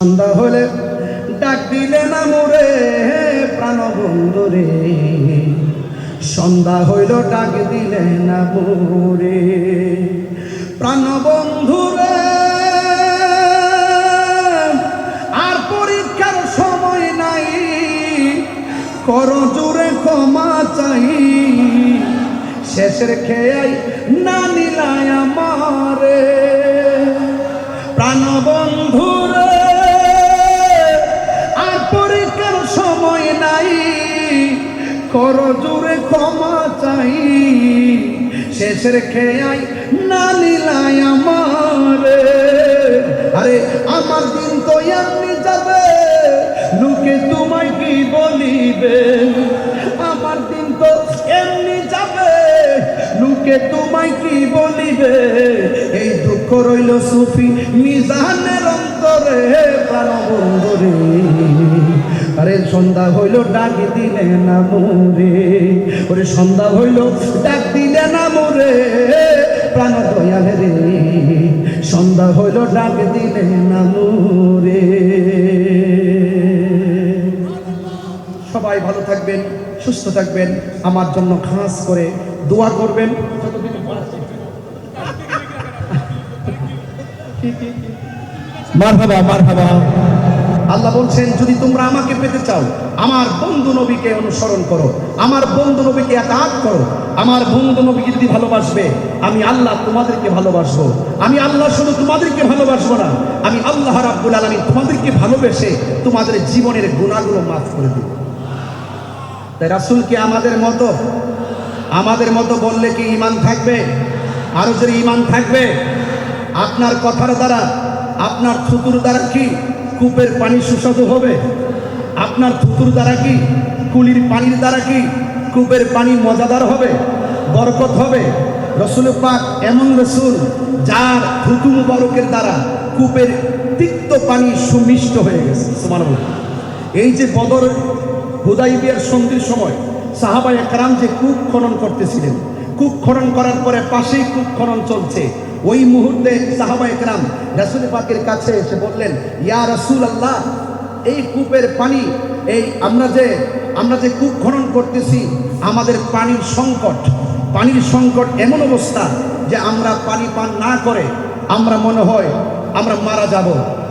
সন্ধ্যা হলে ডাক দিলে না মোরে প্রাণ বন্ধু রে। সন্ধ্যা হইল, ডাক দিলে না মোরে। প্রাণ বন্ধুরে আর পরীক্ষার সময় নাই। কর জোরে ক্ষমা চাই। শেষের খেয়াই না নিলায় আমারে। প্রাণ কর জোরে ক্ষমা চাই। শেষের খেয়াই না নিলাই আমারে। আরে, আমার দিন তো এমনি যাবে। লোকে তোমায় কি বলিবে? আমার দিন তো এমনি যাবে। লোকে তোমায় কি বলিবে? এই দুঃখ রইল সুফি মিজানের অন্তরে। প্রাণ বন্ধুরে। আরে সন্ধ্যা হইল, ডাক দিলে না মোরে ওরে সন্ধ্যা হইল, ডাক দিলে না মোরে প্রাণ দয়াল রে, সন্ধ্যা হইল, ডাক দিলে না মোরে সবাই ভালো থাকবেন, সুস্থ থাকবেন, আমার জন্য খাস করে দোয়া করবেন। মারহাবা মারহাবা। আল্লাহ বলছেন, যদি তোমরা আমাকে পেতে চাও, আমার বন্ধু নবীকে অনুসরণ করো, আমার বন্ধু নবীকে একাত করো, আমার বন্ধু নবীকে যদি ভালোবাসবে, আমি আল্লাহ তোমাদেরকে ভালোবাসবো। আমি আল্লাহ শুধু তোমাদেরকে ভালোবাসবো না, আমি আল্লাহ রাব্বুল আলামিন তোমাদেরকে ভালোবেসে তোমাদের জীবনের গুণাগুলো মাফ করে দেব। তাই রাসূল কি আমাদের মতো? আমাদের মতো বললে কি ইমান থাকবে? আরও যদি ইমান থাকবে? আপনার কথার দ্বারা, আপনার থুতুর দ্বারা কি কূপের পানি সুস্বাদু হবে? আপনার থুতুর দ্বারা কি? কুলির পানির দ্বারা কি কূপের পানি মজাদার হবে? বরকত হবে? রসুল পাক এমন রসুল যার থুতু মুবারকের দ্বারা কূপের তিক্ত পানি সুমিষ্ট হয়ে গেছে। এই যে বদর হুদাইবিয়ার সন্ধির সময় সাহাবা একরাম যে কূপ খনন করতেছিলেন কূপ খনন করার পরে পাশেই কূপ খনন চলছে। ওই মুহূর্তে সাহাবা একরাম রাসুল পাকের কাছে এসে বললেন, ইয়া রাসুল আল্লাহ এই কূপের পানি, এই আমরা যে আমরা যে কূপ খনন করতেছি, আমাদের পানির সংকট পানির সংকট এমন অবস্থা যে আমরা পানি পান না করে আমরা মনে হয় আমরা মারা যাব।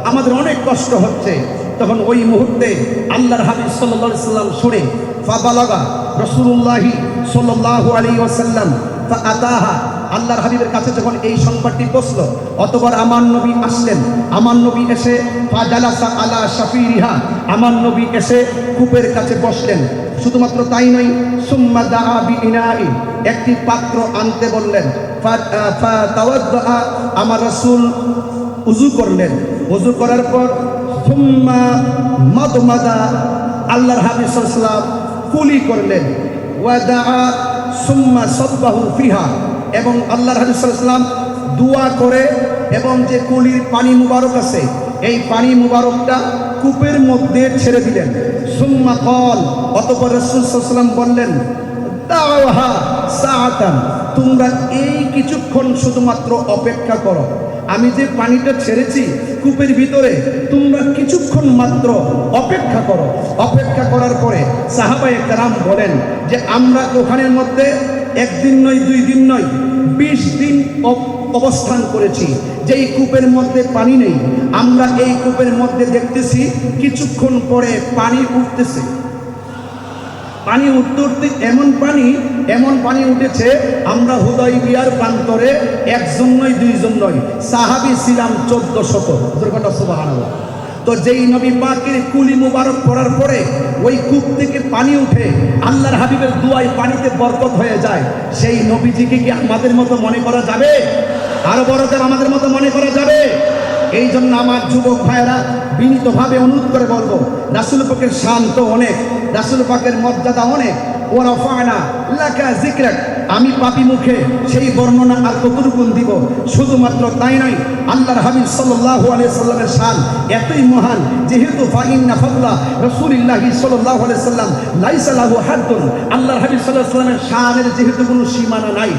আমাদের অনেক কষ্ট হচ্ছে। তখন ওই মুহূর্তে আল্লাহর হাবিব সাল্লা সাল্লাম শুনে ফাবালাগা রসুল্লাহি সাল্লাল্লাহু আলাইহি ওয়াসাল্লাম, ফাআতাহা। আল্লাহর হাবিবের কাছে যখন এই সংবাদটি পৌঁছল অতবার আমার নবী আসলেন। আমার নবী এসে, ফাজালাসা আলা শাফিরিহা। আমার নবী এসে কূপের কাছে বসলেন। শুধুমাত্র তাই নয়, সুম্মা দাআ বিইনাই। একটি পাত্র আনতে বললেন। ফা- আমার রসুল উজু করলেন। উজু করার পর, সুম্মা মাদমাদা। আল্লাহর হাবিব সাল্লাল্লাহু কুলি করলেন। সুম্মা ফিহা। এবং আল্লাহ সাল্লাল্লাহু দোয়া করে এবং যে কুলির পানি মুবারক আছে, এই পানি মুবারকটা কূপের মধ্যে ছেড়ে দিলেন। সুম্মা কল অতপর রাসূল সাল্লাল্লাহু আলাইহি ওয়াসাল্লাম বললেন তোমরা এই কিছুক্ষণ শুধুমাত্র অপেক্ষা করো। আমি যে পানিটা ছেড়েছি কূপের ভিতরে, তোমরা কিছুক্ষণ মাত্র অপেক্ষা করো। অপেক্ষা করার পরে সাহাবায়ে কারাম বলেন যে আমরা ওখানের মধ্যে একদিন নয়, দুই দিন নয়, বিশ দিন অব- অবস্থান করেছি। যেই কূপের মধ্যে পানি নেই, আমরা এই কূপের মধ্যে দেখতেছি কিছুক্ষণ পরে পানি উঠতেছে। পানি উঠতে এমন পানি এমন পানি উঠেছে, আমরা হুদয় বিয়ার প্রান্তরে একজন নয়, দুইজন নয়, সাহাবি ছিলাম চোদ্দ শত দুর্ঘটনা সুবাহান তো যেই নবী পাকের কুলি মুবারক করার পরে ওই কূপ থেকে পানি উঠে আল্লাহর হাবিবের দুয়ায় পানিতে বরকত হয়ে যায়, সেই নবীজিকে কি আমাদের মতো মনে করা যাবে? আরও বড়দের আমাদের মতো মনে করা যাবে? এই জন্য আমার যুবক ভাইয়েরা বিনীতভাবে অনুরোধ করে বলব, রাসুল পাকের শান্ত অনেক, রাসুল পাকের মর্যাদা অনেক। ওরা ফায়না লাকা জিক্রাক আমি পাপি মুখে সেই বর্ণনা আর কতটুকুন দিব? শুধুমাত্র তাই নয়, আল্লাহর হাবিব সাল্লাল্লাহু আলাইহি সাল্লামের শান এতই মহান, যেহেতু ফাইন্না ফাদলা রাসূলুল্লাহি সাল্লাল্লাহু আলাইহি সাল্লাম লাইসা লাহু হাদ্দুন। আল্লাহর হাবিব আলাইহি সাল্লামের শানের যেহেতু কোনো সীমানা নাই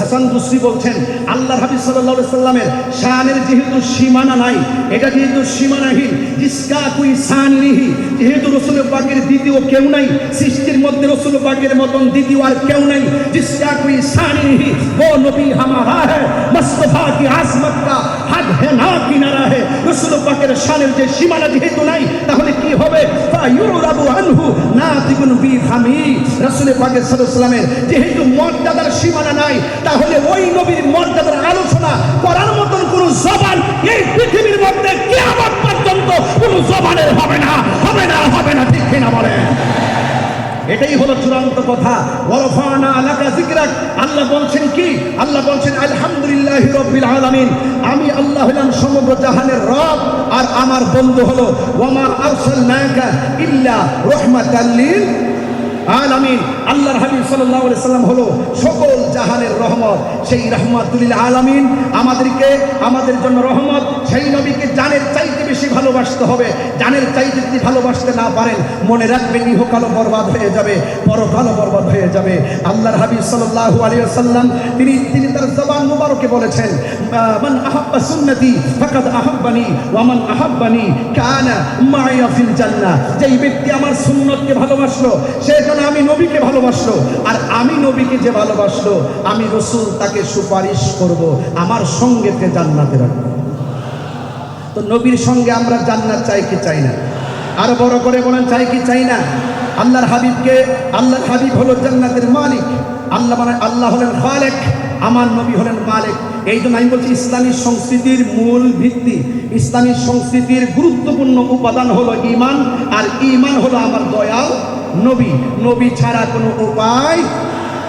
হাসান বলছেন আল্লাহ হাবিব আলাইহি সাল্লামের যেহেতু সীমানা নাই, এটা যেহেতু সীমানাহীন কুই যেহেতু রসুল পাকের দ্বিতীয় কেউ নাই, সৃষ্টির মধ্যে রসুল পাকের মতন দ্বিতীয় আর কেউ নাই কুই ও নবী কি হাদ হে না কিনারা হে রসুল পাকের শানের যে সীমানা যেহেতু নাই, তাহলে কি হবে? আনহু নাতিকুন বি ফামি রসুল পাকের সাল্লামের যেহেতু মর্যাদার সীমানা নাই, তাহলে ওই নবীর মর্যাদার আলোচনা করার মতন কোন জবান এই পৃথিবীর মধ্যে কিয়ামত পর্যন্ত কোন জবানের হবে না হবে না হবে না, ঠিক কিনা বলে এটাই হলো চূড়ান্ত কথা। ওয়ারফানা আলাকা যিকরাক, আল্লাহ বলছেন কি? আল্লাহ বলছেন, আলহামদুলিল্লাহি রাব্বিল আলামিন। আমি আল্লাহ হলাম সমগ্র জাহানের রব, আর আমার বন্ধু হলো ওয়ামা আরসালনাকা ইল্লা রাহমাতাল লিল আলামিন। আল্লাহর হাবিব আলাইহি সাল্লাম হলো সকল জাহানের রহমত। সেই রহমাতুল আলামিন আমাদেরকে, আমাদের জন্য রহমত। সেই নবীকে জানের চাইতে বেশি ভালোবাসতে হবে। জানের চাইতে যদি ভালোবাসতে না পারেন, মনে রাখবেন ইহকালও বরবাদ হয়ে যাবে, পরকালও বরবাদ হয়ে যাবে। আল্লাহর হাবিব সাল্লাল্লাহু আলাইহি সাল্লাম, তিনি তিনি তার জবান মুবারকে বলেছেন মান আহাব্বা সুন্নতি ফাকাদ আহাব্বানি, ওয়া মান আহাব্বানি কানা মাইয়া ফিল জান্নাহ। যেই ব্যক্তি আমার সুন্নতকে ভালোবাসলো, সে যেন আমি নবীকে ভালোবাসলো আর আমি নবীকে যে ভালোবাসলো আমি রসুল তাকে সুপারিশ করব, আমার সঙ্গে তে জান্নাতে রাখব। তো নবীর সঙ্গে আমরা জান্নাত চাই কি চাই না? আরও বড় করে বলেন, চাই কি চাই না? আল্লাহর হাবিবকে, আল্লাহর হাবিব হলো জান্নাতের মালিক। আল্লাহ মানে আল্লাহ হলেন খালেক, আমার নবী হলেন মালিক। এই জন্য আমি বলছি ইসলামী সংস্কৃতির মূল ভিত্তি, ইসলামী সংস্কৃতির গুরুত্বপূর্ণ উপাদান হলো ইমান আর ইমান হলো আমার দয়াল নবী নবী ছাড়া কোনো উপায়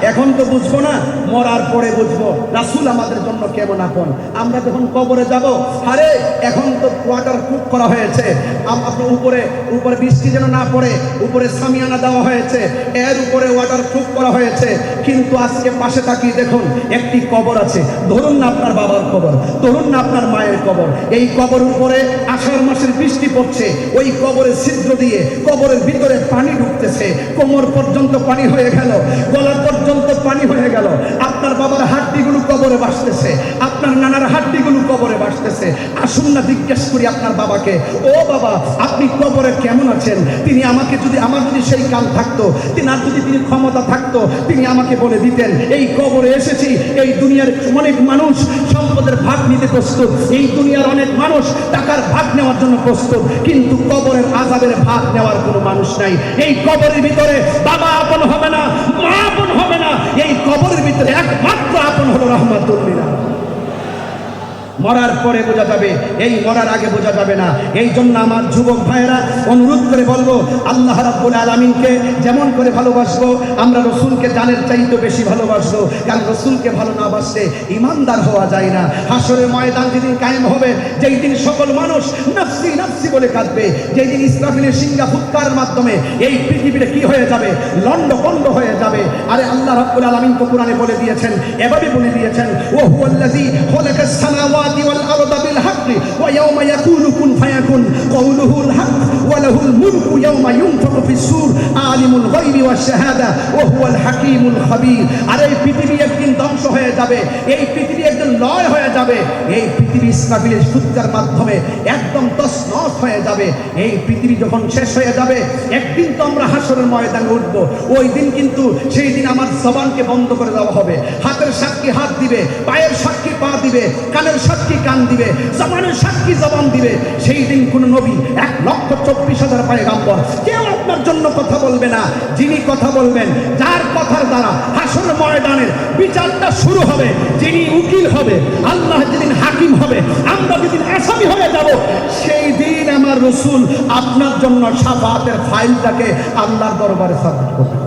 এখন তো বুঝব না, মরার পরে বুঝব। রাসুল আমাদের জন্য কেমন আপন? আমরা যখন কবরে যাব আরে এখন তো ওয়াটার প্রুফ করা হয়েছে। আপনার উপরে উপরে বৃষ্টি যেন না পড়ে, উপরে সামিয়ানা দেওয়া হয়েছে। এর উপরে ওয়াটার প্রুফ করা হয়েছে। কিন্তু আজকে পাশে তাকিয়ে দেখুন, একটি কবর আছে। ধরুন না আপনার বাবার কবর, ধরুন না আপনার মায়ের কবর। এই কবর উপরে আষাঢ় মাসের বৃষ্টি পড়ছে। ওই কবরের ছিদ্র দিয়ে কবরের ভিতরে পানি ঢুকতেছে। কোমর পর্যন্ত পানি হয়ে গেল। গলা পর্যন্ত পানি হয়ে গেল। আপনার বাবার হাড্ডিগুলো কবরে বাসতেছে আপনার নানার হাড্ডিগুলো কবরে বাসতেছে আসুন না জিজ্ঞেস করি আপনার বাবাকে, ও বাবা, আপনি কবরে কেমন আছেন? তিনি আমাকে যদি, আমার যদি সেই কাল থাকতো তিনার যদি তিনি ক্ষমতা থাকতো, তিনি আমাকে বলে দিতেন, এই কবরে এসেছি, এই দুনিয়ার অনেক মানুষ সম্পদের ভাগ নিতে প্রস্তুত, এই দুনিয়ার অনেক মানুষ টাকার ভাগ নেওয়ার জন্য প্রস্তুত, কিন্তু কবরের আজাবের ভাগ নেওয়ার কোনো মানুষ নাই। এই কবরের ভিতরে বাবা আপন হবে না, মা আপন হবে না। এই কবরের ভিতরে একমাত্র আপন হলো রহমাতুল্লিলা মরার পরে বোঝা যাবে, এই মরার আগে বোঝা যাবে না। এই জন্য আমার যুবক ভাইয়েরা অনুরোধ করে বলব, আল্লাহ রাব্বুল আলামিনকে যেমন করে ভালোবাসবো, আমরা রসুলকে জানের চাইতে বেশি ভালোবাসবো। কারণ রসুলকে ভালো না বাসলে ইমানদার হওয়া যায় না। হাসরের ময়দান যেদিন কায়েম হবে, যেই দিন সকল মানুষ নাফসি নাফসি বলে কাঁদবে, যেই দিন ইসরাফিলের সিঙ্গা ফুৎকারের মাধ্যমে এই পৃথিবীটা কি হয়ে যাবে? লন্ড কন্ড হয়ে যাবে। আরে আল্লাহ রাব্বুল আলামিন তো কোরআনে বলে দিয়েছেন, এভাবে বলে দিয়েছেন ও হুয়াল্লাযী খালাকাস সামাওয়াতি ওয়াল আরদা বিল হাক্কি ওয়া ইয়াওমা ইয়াকুলু কুন ফায়াকুন কওলুহুল হক ওয়া লাহুল মুলকু ইয়াওমা ইউনফাকু ফিস সূর আলিমুল গায়বি ওয়াশ শাহাদা ওয়া হুয়াল হাকীমুল খাবীর আর এই পৃথিবী একদিন ধ্বংস হয়ে যাবে এই পৃথিবী একদিন লয় হয়ে যাবে। এই পৃথিবী ইসরাফিলের ফুৎকার মাধ্যমে একদম তছনছ হয়ে যাবে। এই পৃথিবী যখন শেষ হয়ে যাবে, একদিন তো আমরা হাসরের ময়দানে উঠব। ওই দিন কিন্তু সেই দিন আমার জবানকে বন্ধ করে দেওয়া হবে। হাতের সাক্ষী হাত দিবে, পায়ের সাক্ষী পা দিবে, কানের সাক্ষী কান দিবে, জবানের সাক্ষী জবান দিবে। সেই দিন কোনো নবী এক লক্ষ চব্বিশ হাজার পায়ে গাম্বর কেউ আপনার জন্য কথা বলবে না। যিনি কথা বলবেন, যার কথার দ্বারা হাসর ময়দানের বিচারটা শুরু হবে। যিনি উকিল হবে, আল্লাহ যেদিন হাকিম হবে, আমরা যেদিন আসামি হয়ে যাব, সেই দিন আমার রসুল আপনার জন্য সাফাতের ফাইলটাকে আল্লাহর দরবারে সাবমিট করবে